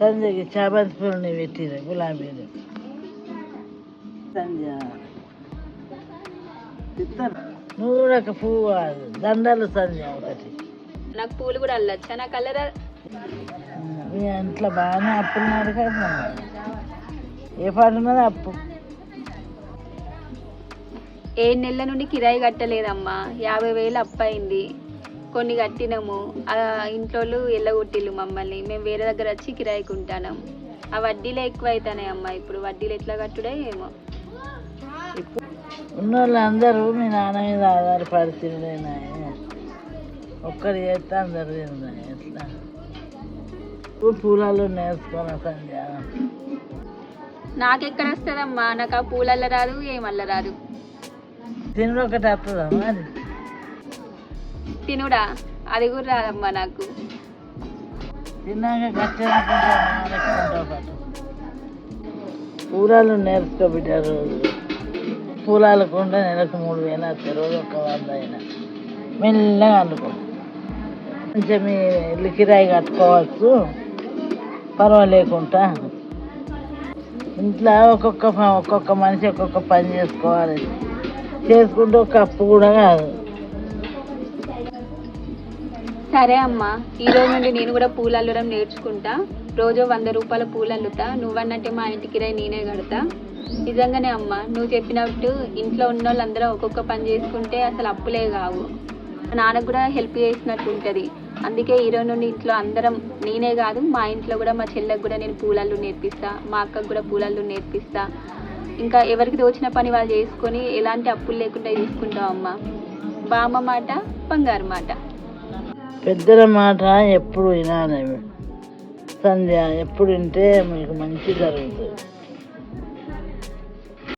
సంధ్యకి చామంతి పూలని పెట్టిరు గులాబీలు సంధ్య. ఇస్తారు నువ్వు కూడా ఒక పువ్వు కాదు దండలు సంధ్య ఒకటి. నాకు పూలు కూడా అల్లచ్చా? నాకు అల్లరా మీ ఇంట్లో బాగానే అప్పులు ఉన్నారు కదా ఏ పాట ఉన్నది అప్పు? ఏడు నెలల నుండి కిరాయి కట్టలేదమ్మా. యాభై వేలు అప్పయింది కొన్ని కట్టినాము. ఆ ఇంట్లో ఎల్లగొట్టిల్లు మమ్మల్ని. మేము వేరే దగ్గర వచ్చి కిరాయికి ఉంటాం ఆ వడ్డీలే ఎక్కువ అవుతాయి అమ్మా ఇప్పుడు. వడ్డీలు ఎట్లా కట్టుడే ఏమో. ఉన్న వాళ్ళందరూ మీ నాన్న మీద ఆధారపడి తినలేనాయి ఒక్కరు చేస్తే అందరు తిన్నాయి ఎట్లా? పూలలో నేర్చుకున్నా సంధ్య? నాకెక్కడ వస్తుందమ్మా? నాకు ఆ పూలల్ల రాదు ఏమల్ల రాదు. తినడు ఒకటి వస్తుందా మరి? తినుడా? అది కూడా రాదమ్మా నాకు. తిన్నాక పూలాలు నేర్చుకో బిడ్డ రోజు పూలాలు కొంటే నెలకు మూడు వేలు వస్తాయి రోజు ఒక వంద అయినా. మెల్లగా అనుకో కొంచెం మీ కట్టుకోవచ్చు. పర్వాలేకుండా ఇంట్లో ఒక్కొక్క ఒక్కొక్క మనిషి ఒక్కొక్క పని చేసుకోవాలి. చేసుకుంటే ఒక అప్పు కూడా కాదు. సరే అమ్మా ఈ రోజు నుండి నేను కూడా పూలు అల్లడం నేర్చుకుంటా. రోజు వంద రూపాయల పూలు అల్లుతా నువ్వన్నట్టే మా ఇంటికి రై నేనే కడతా. నిజంగానే అమ్మ నువ్వు చెప్పినట్టు ఇంట్లో ఉన్న వాళ్ళందరూ ఒక్కొక్క పని చేసుకుంటే అసలు అప్పులే కావు. మా నాన్నకు కూడా హెల్ప్ చేసినట్టు ఉంటుంది. అందుకే ఈ రోజు నుండి ఇంట్లో అందరం నేనే కాదు మా ఇంట్లో కూడా మా చెల్లెకు కూడా నేను పూలల్లు నేర్పిస్తా మా అక్కకు కూడా పూలల్లు నేర్పిస్తా. ఇంకా ఎవరికి తోచిన పని వాళ్ళు చేసుకొని ఎలాంటి అప్పులు లేకుండా చూసుకుంటాం అమ్మ? బామ్మ మాట బంగారు మాట. పెద్దల మాట ఎప్పుడు వినాలి సంధ్య ఎప్పుడు వింటే మీకు మంచి జరుగుతుంది.